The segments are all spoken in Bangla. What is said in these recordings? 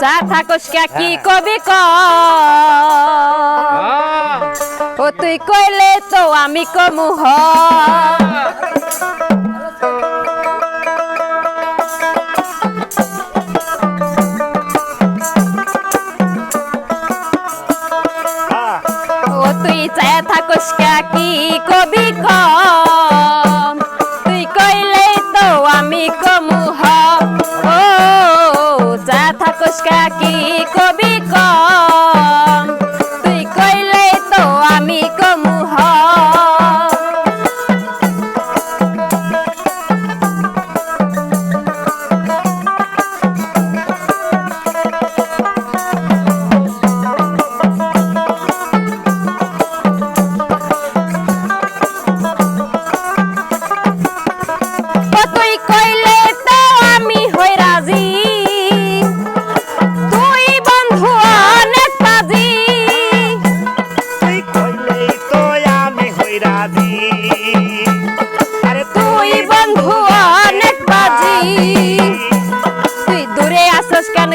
চা থাকস কি হ্যাঁ। কবি ক? ও তুই কইলে তো আমি কমু হ।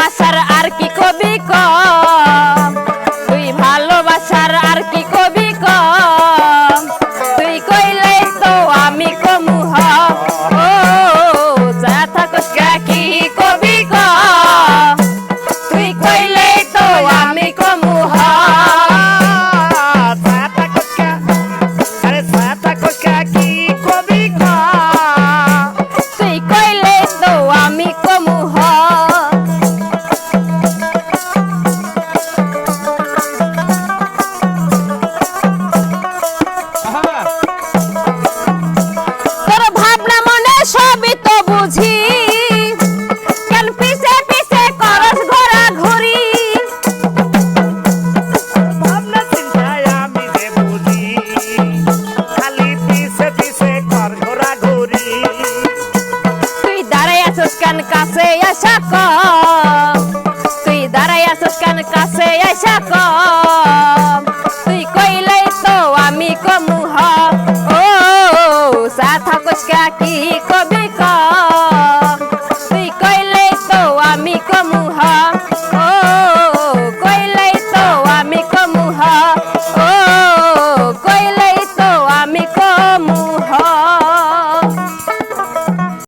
বাসার কেন কাছে এসা ক তুই দাঁড়াই আসিস কেন কাছে এসা ক তুই কইলেই তো আমি কমু হ। ও সা থাকুস কি কবি ক